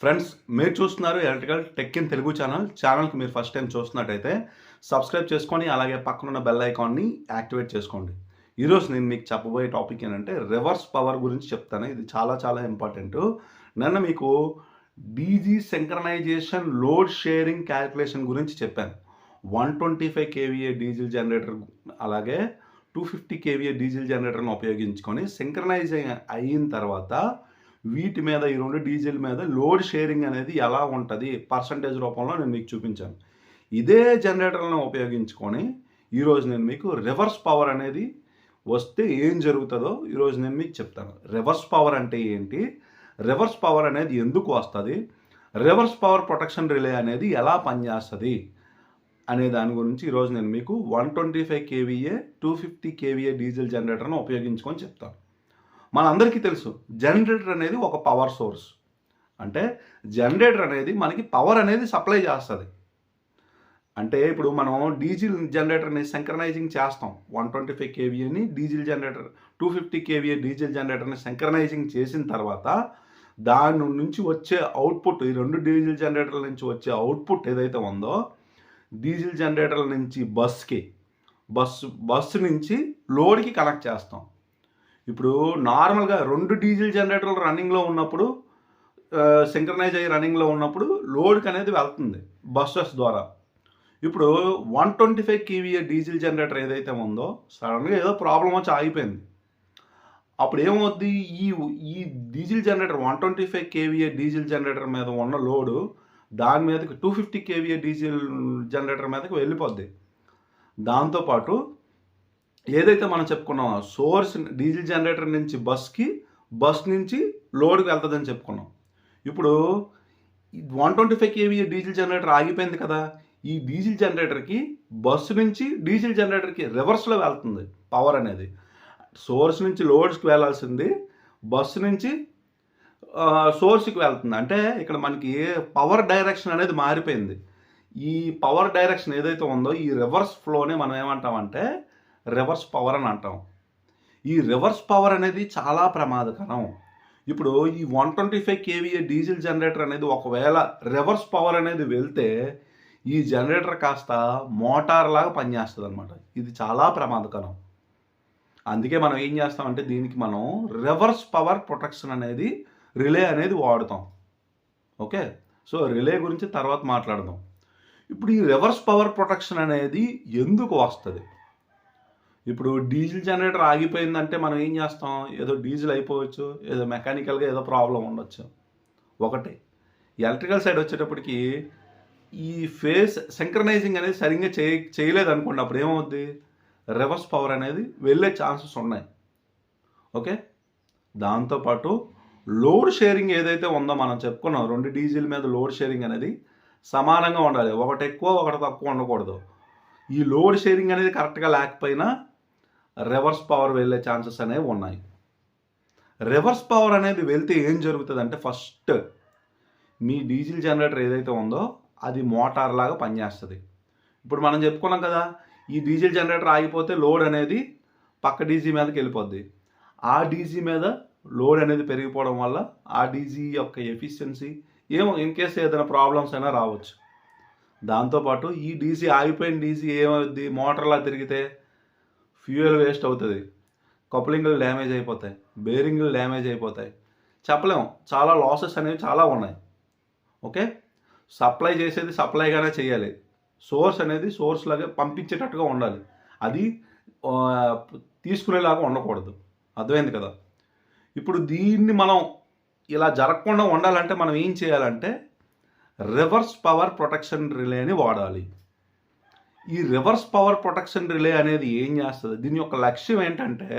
Friends మీరు చూస్తున్నారు electrical tech in Telugu channel. ఛానల్కి మీరు ఫస్ట్ టైం చూస్తున్నట్టయితే సబ్స్క్రైబ్ చేసుకొని అలాగే పక్కనున్న బెల్ ఐకాన్ని యాక్టివేట్ చేసుకోండి. ఈరోజు నేను మీకు చెప్పబోయే టాపిక్ ఏంటంటే రివర్స్ పవర్ గురించి చెప్తాను. ఇది చాలా చాలా ఇంపార్టెంట్ నన్ను మీకు DG synchronization load sharing calculation గురించి చెప్పాను. One twenty five KVA diesel generator అలాగే టూ ఫిఫ్టీ కేవీఏ డీజిల్ జనరేటర్ని ఉపయోగించుకొని సింక్రనైజ్ అయిన తర్వాత వీటి మీద ఈ రెండు డీజిల్ మీద లోడ్ షేరింగ్ అనేది ఎలా ఉంటుంది? పర్సంటేజ్ రూపంలో నేను మీకు చూపించాను. ఇదే జనరేటర్లను ఉపయోగించుకొని ఈరోజు నేను మీకు రివర్స్ పవర్ అనేది వస్తే ఏం జరుగుతుందో ఈరోజు నేను మీకు చెప్తాను. రివర్స్ పవర్ అంటే ఏంటి? రివర్స్ పవర్ అనేది ఎందుకు వస్తుంది? రివర్స్ పవర్ ప్రొటెక్షన్ రిలే అనేది ఎలా పనిచేస్తుంది? అనే దాని గురించి ఈరోజు నేను మీకు one twenty five KVA two fifty KVA diesel జనరేటర్ను ఉపయోగించుకొని చెప్తాను. మనందరికీ తెలుసు జనరేటర్ అనేది ఒక పవర్ సోర్స్ అంటే జనరేటర్ అనేది మనకి పవర్ అనేది సప్లై చేస్తుంది. అంటే ఇప్పుడు మనం డీజిల్ జనరేటర్ని సంక్రనైజింగ్ చేస్తాం. One twenty five కేవీఏని diesel generator two fifty KVA diesel జనరేటర్ని synchronizing చేసిన తర్వాత దాని నుంచి వచ్చే అవుట్పుట్ ఈ రెండు డీజిల్ జనరేటర్ల నుంచి వచ్చే అవుట్పుట్ ఏదైతే ఉందో డీజిల్ జనరేటర్ల నుంచి బస్కి బస్సు బస్సు నుంచి లోడ్కి కనెక్ట్ చేస్తాం. ఇప్పుడు నార్మల్గా రెండు డీజిల్ జనరేటర్లు రన్నింగ్లో ఉన్నప్పుడు సింక్రనైజ్ అయ్యి రన్నింగ్లో ఉన్నప్పుడు లోడ్కి అనేది వెళ్తుంది బస్సెస్ ద్వారా. ఇప్పుడు one twenty five KVA diesel generator ఏదైతే ఉందో సడన్గా ఏదో ప్రాబ్లం వచ్చి ఆగిపోయింది. అప్పుడు ఏమవుద్ది? ఈ ఈ diesel generator one twenty five KVA diesel generator మీద ఉన్న లోడు దాని మీదకి two fifty KVA diesel generator మీదకి వెళ్ళిపోద్ది. దాంతోపాటు ఏదైతే మనం చెప్పుకున్నాం సోర్స్ డీజిల్ జనరేటర్ నుంచి బస్కి బస్ నుంచి లోడ్కి వెళ్తుందని చెప్పుకున్నాం. ఇప్పుడు one twenty five KV diesel generator ఆగిపోయింది కదా ఈ డీజిల్ జనరేటర్కి బస్సు నుంచి డీజిల్ జనరేటర్కి రివర్స్లో వెళ్తుంది పవర్ అనేది. సోర్స్ నుంచి లోడ్స్కి వెళ్ళాల్సింది బస్సు నుంచి సోర్స్కి వెళ్తుంది. అంటే ఇక్కడ మనకి పవర్ డైరెక్షన్ అనేది మారిపోయింది. ఈ పవర్ డైరెక్షన్ ఏదైతే ఉందో ఈ రివర్స్ ఫ్లోనే మనం ఏమంటామంటే రివర్స్ పవర్ అని అంటాం. ఈ రివర్స్ పవర్ అనేది చాలా ప్రమాదకరం. ఇప్పుడు ఈ one twenty five KVA diesel generator అనేది ఒకవేళ రివర్స్ పవర్ అనేది వెళ్తే ఈ జనరేటర్ కాస్త మోటార్ లాగా పనిచేస్తుంది అనమాట ఇది చాలా ప్రమాదకరం. అందుకే మనం ఏం చేస్తామంటే దీనికి మనం రివర్స్ పవర్ ప్రొటెక్షన్ అనేది రిలే అనేది వాడుతాం. ఓకే? సో రిలే గురించి తర్వాత మాట్లాడదాం. ఇప్పుడు ఈ రివర్స్ పవర్ ప్రొటెక్షన్ అనేది ఎందుకు వస్తుంది? ఇప్పుడు డీజిల్ జనరేటర్ ఆగిపోయిందంటే మనం ఏం చేస్తాం? ఏదో డీజిల్ అయిపోవచ్చు ఏదో మెకానికల్గా ఏదో ప్రాబ్లం ఉండొచ్చు. ఒకటి. ఎలక్ట్రికల్ సైడ్ వచ్చేటప్పటికి ఈ ఫేస్ సింక్రనైజింగ్ అనేది సరిగ్గా చేయ చేయలేదు అనుకోండి అప్పుడు ఏమవుద్ది? రివర్స్ పవర్ అనేది వెళ్ళే ఛాన్సెస్ ఉన్నాయి. ఓకే? దాంతోపాటు లోడ్ షేరింగ్ ఏదైతే ఉందో మనం చెప్పుకున్నాం రెండు డీజిల్ మీద లోడ్ షేరింగ్ అనేది సమానంగా ఉండాలి. ఒకటి ఎక్కువ ఒకటి తక్కువ ఉండకూడదు. ఈ లోడ్ షేరింగ్ అనేది కరెక్ట్గా లేకపోయినా రివర్స్ పవర్ వెళ్ళే ఛాన్సెస్ అనేవి ఉన్నాయి. రివర్స్ పవర్ అనేది వెళ్తే ఏం జరుగుతుంది అంటే ఫస్ట్ మీ డీజిల్ జనరేటర్ ఏదైతే ఉందో అది మోటార్ లాగా పనిచేస్తుంది. ఇప్పుడు మనం చెప్పుకున్నాం కదా ఈ డీజిల్ జనరేటర్ ఆగిపోతే లోడ్ అనేది పక్క డీజీ మీదకి వెళ్ళిపోద్ది. ఆ డీజీ మీద లోడ్ అనేది పెరిగిపోవడం వల్ల ఆ డీజీ యొక్క ఎఫిషియన్సీ ఏమో ఇన్ కేస్ ఏదైనా ప్రాబ్లమ్స్ అయినా రావచ్చు. దాంతోపాటు ఈ డీజీ ఆగిపోయిన డీజీ ఏమవుద్ది? మోటార్లా తిరిగితే ఫ్యూయల్ వేస్ట్ అవుతుంది. కప్లింగ్లు డ్యామేజ్ అయిపోతాయి. బేరింగ్లు డ్యామేజ్ అయిపోతాయి. చెప్పలేము. చాలా లాసెస్ అనేవి చాలా ఉన్నాయి. ఓకే? సప్లై చేసేది సప్లైగానే చేయాలి. సోర్స్ అనేది సోర్స్ లాగా పంపించేటట్టుగా ఉండాలి. అది తీసుకునేలాగా ఉండకూడదు. అర్థమైంది కదా? ఇప్పుడు దీన్ని మనం ఇలా జరగకుండా ఉండాలంటే మనం ఏం చేయాలంటే రివర్స్ పవర్ ప్రొటెక్షన్ రిలేని వాడాలి. ఈ రివర్స్ పవర్ ప్రొటెక్షన్ రిలే అనేది ఏం చేస్తుంది? దీని యొక్క లక్ష్యం ఏంటంటే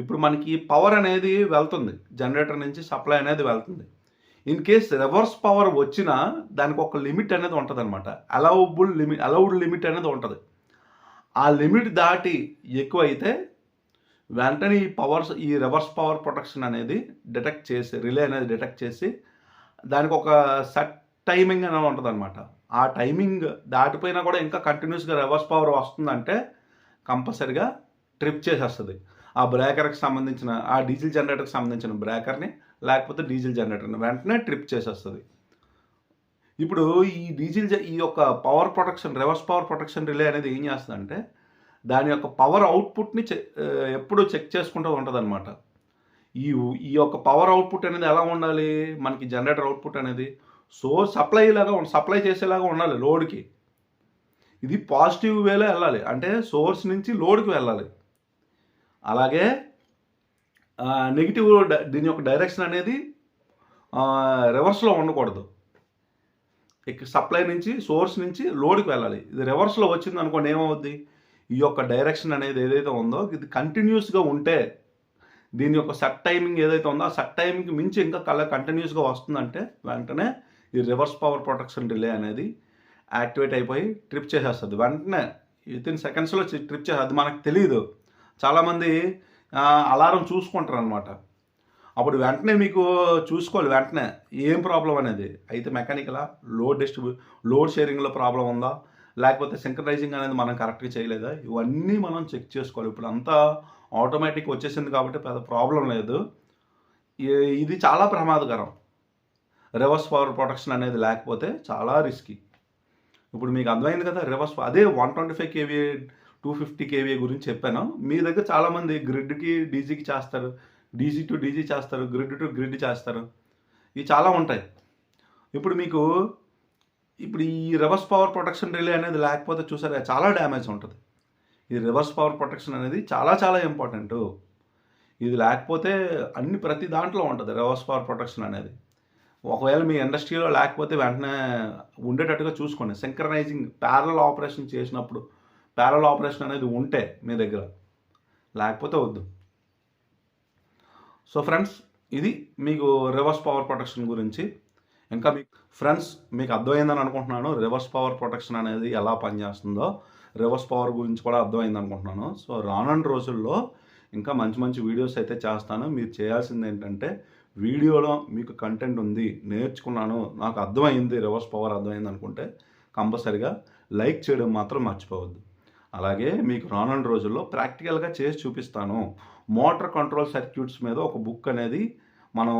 ఇప్పుడు మనకి పవర్ అనేది వెళ్తుంది. జనరేటర్ నుంచి సప్లై అనేది వెళ్తుంది. ఇన్ కేస్ రివర్స్ పవర్ వచ్చినా దానికి ఒక లిమిట్ అనేది ఉంటుంది అనమాట అలౌబుల్ లిమిట్ అలౌడ్ లిమిట్ అనేది ఉంటుంది. ఆ లిమిట్ దాటి ఎక్కువైతే వెంటనే ఈ పవర్స్ ఈ రివర్స్ పవర్ ప్రొటెక్షన్ అనేది డిటెక్ట్ చేసి రిలే అనేది డిటెక్ట్ చేసి దానికి ఒక సెట్ టైమింగ్ అనేది ఉంటుంది అనమాట ఆ టైమింగ్ దాటిపోయినా కూడా ఇంకా కంటిన్యూస్గా రివర్స్ పవర్ వస్తుందంటే కంపల్సరిగా ట్రిప్ చేసేస్తుంది. ఆ బ్రేకర్కి సంబంధించిన ఆ డీజిల్ జనరేటర్కి సంబంధించిన బ్రేకర్ని లేకపోతే డీజిల్ జనరేటర్ని వెంటనే ట్రిప్ చేసేస్తుంది. ఇప్పుడు ఈ డీజిల్ ఈ యొక్క power protection reverse power protection relay అనేది ఏం చేస్తుందంటే దాని యొక్క పవర్ అవుట్పుట్ని చె ఎప్పుడు చెక్ చేసుకుంటూ ఉంటుంది ఈ ఈ యొక్క పవర్ అవుట్పుట్ అనేది ఎలా ఉండాలి? మనకి జనరేటర్ అవుట్పుట్ అనేది సోర్స్ సప్లై లాగా సప్లై చేసేలాగా ఉండాలి లోడ్కి. ఇది పాజిటివ్ వేలో వెళ్ళాలి. అంటే సోర్స్ నుంచి లోడ్కి వెళ్ళాలి. అలాగే నెగిటివ్ దీని యొక్క డైరెక్షన్ అనేది రివర్స్లో ఉండకూడదు. ఇక సప్లై నుంచి సోర్స్ నుంచి లోడ్కి వెళ్ళాలి. ఇది రివర్స్లో వచ్చింది అనుకోండి ఏమవుద్ది? ఈ యొక్క డైరెక్షన్ అనేది ఏదైతే ఉందో ఇది కంటిన్యూస్గా ఉంటే దీని యొక్క సెట్ టైమింగ్ ఏదైతే ఉందో ఆ సెట్ టైమింగ్కి మించి ఇంకా కళ్ళ కంటిన్యూస్గా వస్తుందంటే వెంటనే ఈ రివర్స్ పవర్ ప్రొటెక్షన్ రిలే అనేది యాక్టివేట్ అయిపోయి ట్రిప్ చేసేస్తుంది. వెంటనే విత్ ఇన్ సెకండ్స్లో ట్రిప్ చేస్తుంది అది మనకు తెలియదు చాలామంది అలారం చూసుకుంటారు అనమాట అప్పుడు వెంటనే మీకు చూసుకోవాలి వెంటనే. ఏం ప్రాబ్లం అనేది? అయితే మెకానికలా లోడ్ డిస్ట్రిబ్యూ లోడ్ షేరింగ్లో ప్రాబ్లం ఉందా? లేకపోతే సింక్రనైజింగ్ అనేది మనం కరెక్ట్గా చేయలేదా? ఇవన్నీ మనం చెక్ చేసుకోవాలి. ఇప్పుడు అంతా ఆటోమేటిక్ వచ్చేసింది కాబట్టి పెద్ద ప్రాబ్లం లేదు. ఇది చాలా ప్రమాదకరం. రివర్స్ పవర్ ప్రొటెక్షన్ అనేది లేకపోతే చాలా రిస్కీ ఇప్పుడు మీకు అర్థమైంది కదా రివర్స్ అదే one twenty five KVA two fifty KVA గురించి చెప్పాను. మీ దగ్గర చాలామంది గ్రిడ్కి డీజీకి చేస్తారు. డీజీ టు డీజీ చేస్తారు గ్రిడ్ టు గ్రిడ్ చేస్తారు. ఇవి చాలా ఉంటాయి. ఇప్పుడు మీకు ఇప్పుడు ఈ రివర్స్ పవర్ ప్రొటెక్షన్ రిలే అనేది లేకపోతే చూసారా చాలా డ్యామేజ్ ఉంటుంది. ఈ రివర్స్ పవర్ ప్రొటెక్షన్ అనేది చాలా చాలా ఇంపార్టెంట్ ఇది లేకపోతే అన్ని ప్రతి దాంట్లో ఉంటుంది రివర్స్ పవర్ ప్రొటెక్షన్ అనేది. ఒకవేళ మీ ఇండస్ట్రీలో లేకపోతే వెంటనే ఉండేటట్టుగా చూసుకోండి. సింక్రనైజింగ్ ప్యారల్ ఆపరేషన్ చేసినప్పుడు ప్యారల్ ఆపరేషన్ అనేది ఉంటే మీ దగ్గర. లేకపోతే వద్దు. సో ఫ్రెండ్స్ ఇది మీకు రివర్స్ పవర్ ప్రొటెక్షన్ గురించి. ఇంకా మీకు ఫ్రెండ్స్ మీకు అర్థమైందని అనుకుంటున్నాను. రివర్స్ పవర్ ప్రొటెక్షన్ అనేది ఎలా పనిచేస్తుందో రివర్స్ పవర్ గురించి కూడా అర్థమైంది అనుకుంటున్నాను. సో రానున్న రోజుల్లో ఇంకా మంచి మంచి వీడియోస్ అయితే చేస్తాను. మీరు చేయాల్సింది ఏంటంటే వీడియోలో మీకు కంటెంట్ ఉంది నేర్చుకున్నాను నాకు అర్థమైంది రివర్స్ పవర్ అర్థమైంది అనుకుంటే కంపల్సరిగా లైక్ చేయడం మాత్రం మర్చిపోవద్దు. అలాగే మీకు రానున్న రోజుల్లో ప్రాక్టికల్గా చేసి చూపిస్తాను. మోటార్ కంట్రోల్ సర్క్యూట్స్ మీద ఒక బుక్ అనేది మనం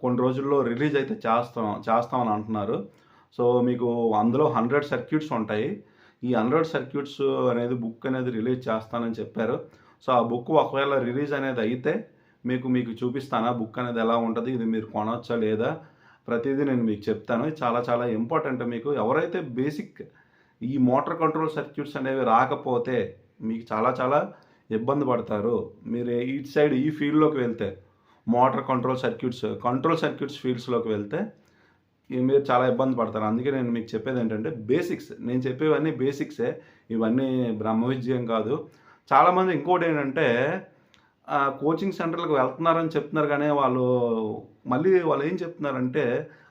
కొన్ని రోజుల్లో రిలీజ్ అయితే చేస్తాం చేస్తామని అంటున్నారు. సో మీకు అందులో హండ్రెడ్ సర్క్యూట్స్ ఉంటాయి. ఈ హండ్రెడ్ సర్క్యూట్స్ అనేది బుక్ అనేది రిలీజ్ చేస్తానని చెప్పారు. సో ఆ బుక్ ఒకవేళ రిలీజ్ అనేది అయితే మీకు మీకు చూపిస్తాను? ఆ బుక్ అనేది ఎలా ఉంటుంది? ఇది మీరు కొనవచ్చా లేదా? ప్రతిదీ నేను మీకు చెప్తాను. చాలా చాలా ఇంపార్టెంట్ మీకు. ఎవరైతే బేసిక్ ఈ మోటార్ కంట్రోల్ సర్క్యూట్స్ అనేవి రాకపోతే మీకు చాలా చాలా ఇబ్బంది పడతారు. మీరు ఇటు సైడ్ ఈ ఫీల్డ్లోకి వెళ్తే motor control circuits control circuits ఫీల్డ్స్లోకి వెళ్తే మీరు చాలా ఇబ్బంది పడతారు. అందుకే నేను మీకు చెప్పేది ఏంటంటే బేసిక్స్. నేను చెప్పేవన్నీ బేసిక్సే. ఇవన్నీ బ్రహ్మ విజయం కాదు. చాలామంది ఇంకోటి ఏంటంటే కోచింగ్ సెంటర్లకు వెళ్తున్నారని చెప్తున్నారు కానీ వాళ్ళు మళ్ళీ వాళ్ళు ఏం చెప్తున్నారంటే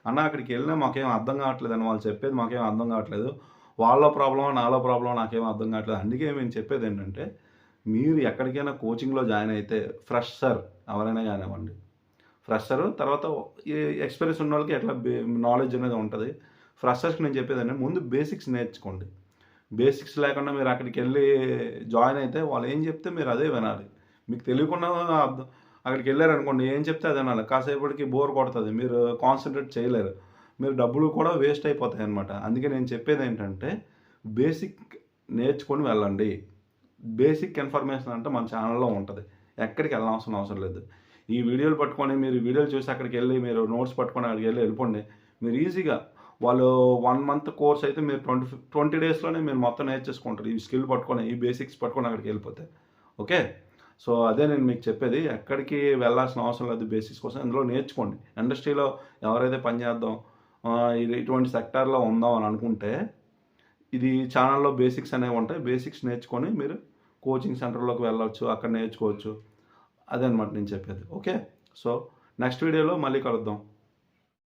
అన్న అక్కడికి వెళ్ళినా మాకేం అర్థం కావట్లేదు అని వాళ్ళు చెప్పేది మాకేం అర్థం కావట్లేదు. వాళ్ళ ప్రాబ్లం నాలో ప్రాబ్లం నాకేం అర్థం కావట్లేదు. అందుకే మేము చెప్పేది ఏంటంటే మీరు ఎక్కడికైనా కోచింగ్లో జాయిన్ అయితే ఫ్రెషర్ ఎవరైనా కానివ్వండి ఫ్రెషర్ తర్వాత ఎక్స్పీరియన్స్ ఉన్న వాళ్ళకి ఎట్లా నాలెడ్జ్ అనేది ఉంటుంది. ఫ్రెషర్స్కి నేను చెప్పేది అంటే ముందు బేసిక్స్ నేర్చుకోండి. బేసిక్స్ లేకుండా మీరు అక్కడికి వెళ్ళి జాయిన్ అయితే వాళ్ళు ఏం చెప్తే మీరు అదే వినాలి. మీకు తెలియకుండా అర్థం. అక్కడికి వెళ్ళారనుకోండి ఏం చెప్తే అది అనాలి. కాసేపటికి బోర్ కొడుతుంది మీరు కాన్సన్ట్రేట్ చేయలేరు. మీరు డబ్బులు కూడా వేస్ట్ అయిపోతాయి అనమాట అందుకే నేను చెప్పేది ఏంటంటే బేసిక్ నేర్చుకొని వెళ్ళండి. బేసిక్ ఇన్ఫర్మేషన్ అంటే మన ఛానల్లో ఉంటుంది. ఎక్కడికి వెళ్ళాల్సిన అవసరం లేదు. ఈ వీడియోలు పట్టుకొని మీరు వీడియోలు చూసి అక్కడికి వెళ్ళి మీరు నోట్స్ పట్టుకొని అక్కడికి వెళ్ళి వెళ్ళిపోండి. మీరు ఈజీగా వాళ్ళు వన్ మంత్ కోర్స్ అయితే మీరు ట్వంటీ ట్వంటీ డేస్లోనే మీరు మొత్తం నేర్చేసుకుంటారు. ఈ స్కిల్ పట్టుకొని ఈ బేసిక్స్ పట్టుకొని అక్కడికి వెళ్ళిపోతే. ఓకే సో అదే నేను మీకు చెప్పేది ఎక్కడికి వెళ్ళాల్సిన అవసరం లేదు బేసిక్స్ కోసం. ఇందులో నేర్చుకోండి. ఇండస్ట్రీలో ఎవరైతే పనిచేద్దాం ఇది ఇటువంటి సెక్టార్లో ఉందాం అని అనుకుంటే ఇది ఛానల్లో బేసిక్స్ అనేవి ఉంటాయి. బేసిక్స్ నేర్చుకొని మీరు కోచింగ్ సెంటర్లోకి వెళ్ళవచ్చు అక్కడ నేర్చుకోవచ్చు. అదే అనమాట నేను చెప్పేది. ఓకే? సో నెక్స్ట్ వీడియోలో మళ్ళీ కలుద్దాం.